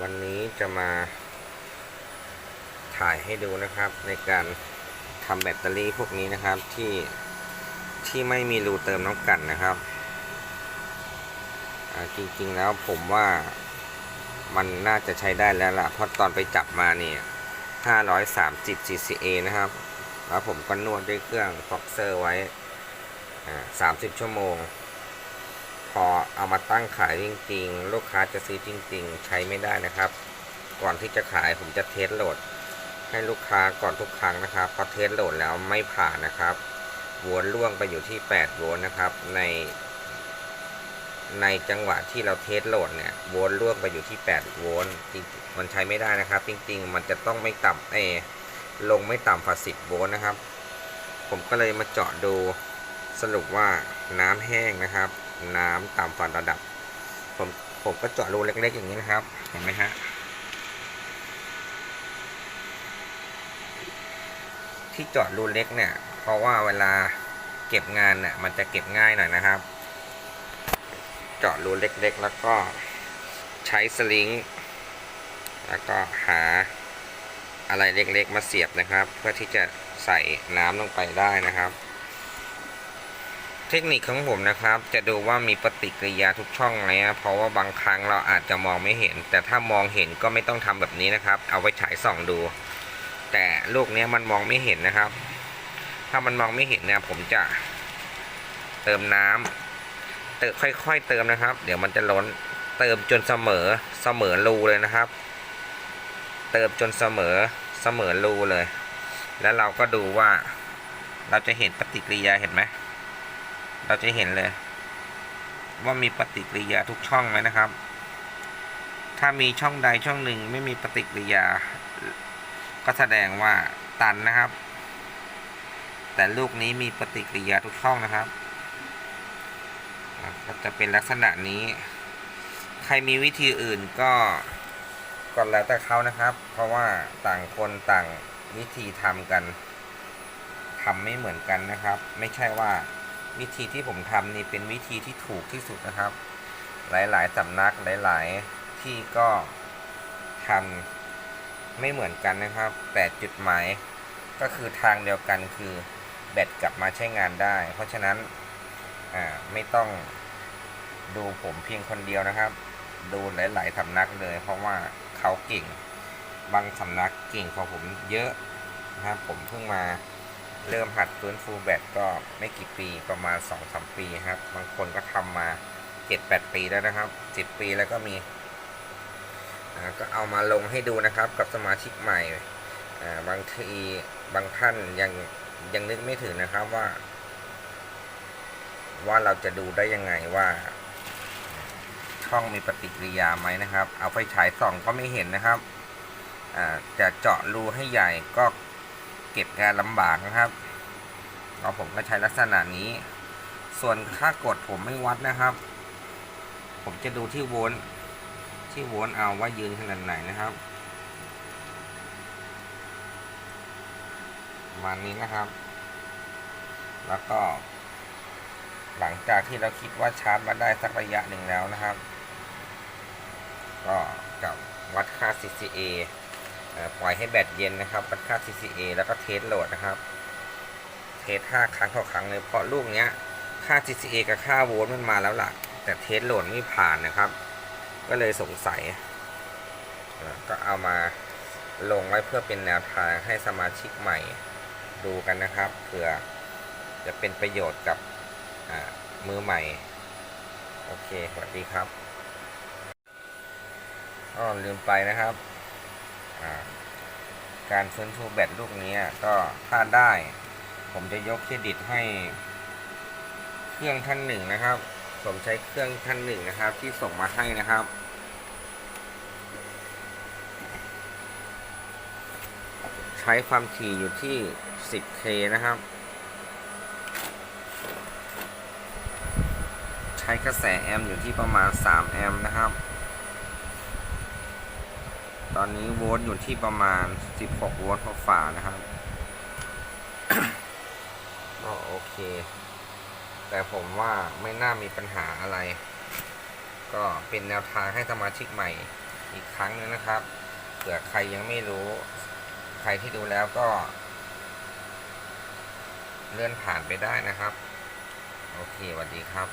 วันนี้จะมาถ่ายให้ดูนะครับ ในการทำแบตเตอรี่พวกนี้นะครับที่ที่ไม่มีรูเติมน้ำกันนะครับจริงๆแล้วผมว่ามันน่าจะใช้ได้แล้วล่ะเพราะตอนไปจับมาเนี่ย530 cca นะครับ แล้วผมก็นวดด้วยเครื่องฟอกเซอร์ไว้ 30 ชั่วโมง พอเอามาตั้งขายจริง ๆ ลูกค้าจะซื้อจริง ๆ ใช้ไม่ได้นะครับ ก่อนที่จะขายผมจะเทสโหลด ให้ลูกค้าก่อนทุกครั้งนะครับพอเทสโหลดแล้วไม่ผ่านนะครับโวลล่วงไปอยู่ที่8โวลต์นะครับ ใน ในจังหวะที่เราเทสโหลดเนี่ยโวลล่วงไปอยู่ที่8โวลต์มันใช้ไม่ได้นะครับ จริง ๆ มันจะต้องไม่ต่ำเออลงไม่ต่ำกว่า10โวลต์นะครับ ผมก็เลยมาเจาะดูสรุปว่าน้ำแห้งนะครับ น้ำต่ำฝันระดับ ผมผมก็เจาะรูเล็กๆอย่างนี้นะครับ เห็นไหมฮะที่เจาะรูเล็กเนี่ย เพราะว่าเวลาเก็บงานเนี่ยมันจะเก็บง่ายหน่อยนะครับ เจาะรูเล็กๆ แล้วก็ใช้สลิงแล้วก็หาอะไรเล็กๆ มาเสียบนะครับ เพื่อที่จะใส่น้ำลงไปได้นะครับ เทคนิคของผมนะครับ จะดูว่ามีปฏิกิริยาทุกช่องไหมนะเพราะว่าบางครั้งเราอาจจะมองไม่เห็น แต่ถ้ามองเห็นก็ไม่ต้องทำแบบนี้นะครับ เอาไว้ฉายส่องดู แต่ลูกนี้มันมองไม่เห็นนะครับ ถ้ามันมองไม่เห็นเนี่ยผมจะเติมน้ำเติมค่อย ๆ เติมนะครับ เดี๋ยวมันจะล้นเติมจนเสมอเสมอรูเลยนะครับ เติมจนเสมอเสมอรูเลย แล้วเราก็ดูว่าเราจะเห็นปฏิกิริยาเห็นไหม เราจะเห็นเลย ว่ามีปฏิกิริยาทุกช่องไหมนะครับ ถ้ามีช่องใดช่องหนึ่งไม่มีปฏิกิริยา ก็แสดงว่าตันนะครับ แต่ลูกนี้มีปฏิกิริยาทุกช่องนะครับก็จะเป็นลักษณะนี้ ใครมีวิธีอื่นก็ก็แล้วแต่เขานะครับ เพราะว่าต่างคนต่างวิธีทำกันทำไม่เหมือนกันนะครับ ไม่ใช่ว่า วิธีที่ผมทำนี่เป็นวิธีที่ถูกที่สุดนะครับ หลายๆสำนักหลาย ๆ ที่ก็ทำไม่เหมือนกันนะครับ แต่จุดหมายก็คือทางเดียวกันคือแบตกลับมาใช้งานได้ เพราะฉะนั้นไม่ต้องดูผมเพียงคนเดียวนะครับ ดูหลาย ๆสำนักเลย เพราะว่าเขาเก่ง บางสำนักเก่งกว่าผมเยอะนะครับผมเพิ่งมา เริ่มหัดฟื้นฟูแบตก็ไม่กี่ปีประมาณ2อสปีครับ บางคนก็ทำมา 7-8 ปีแล้วนะครับ 10 ปีแล้วก็มีก็เอามาลงให้ดูนะครับกับสมาชิกใหม่ บางทีบางท่านยังยังนึกไม่ถึงนะครับว่า ว่าเราจะดูได้ยังไงว่า ช่องมีปฏิกิริยาไหมนะครับ เอาไฟฉายส่องก็ไม่เห็นนะครับอ่าจะเจาะรูให้ใหญ่ก็ เก็บงานลำบากนะครับก็ผมก็ใช้ลักษณะนี้ ส่วนค่ากดผมไม่วัดนะครับ ผมจะดูที่โวลต์ที่โวลต์เอาว่ายืนขนาดไหนนะครับประมาณนี้นะครับ แล้วก็ หลังจากที่เราคิดว่าชาร์จมาได้สักระยะหนึ่งแล้วนะครับ ก็กับวัดค่า CCA ปล่อยให้แบตเย็นนะครับวัดค่า CCA แล้วก็เทสโหลดนะครับ เทส5ครั้งต่อครั้งเลยเพราะลูกเนี้ยค่า CCA กับค่าโวลต์มันมาแล้วล่ะ แต่เทสโหลดไม่ผ่านนะครับ ก็เลยสงสัย ก็เอามาลงไว้เพื่อเป็นแนวทางให้สมาชิกใหม่ดูกันนะครับเผื่อจะเป็นประโยชน์กับมือใหม่ โอเค สวัสดีครับก็ลืมไปนะครับ การฟื้นฟูแบตลูกนี้ก็ถ้าได้ ผมจะยกเครดิตให้ เครื่องท่านหนึ่งนะครับ ผมใช้เครื่องท่านหนึ่งนะครับ ที่ส่งมาให้นะครับใช้ความถี่อยู่ที่ 10K นะครับ ใช้กระแสแอมป์อยู่ที่ประมาณ 3 แอมป์นะครับ ตอนนี้โวลต์อยู่ที่ประมาณ 16 โวลต์ฝ่านะครับก็โอเค แต่ผมว่าไม่น่ามีปัญหาอะไร ก็เป็นแนวทางให้สมาชิกใหม่อีกครั้งหนึงนะครับ เผื่อใครยังไม่รู้ ใครที่ดูแล้วก็ เลื่อนผ่านไปได้นะครับ โอเคสวัสดีครับ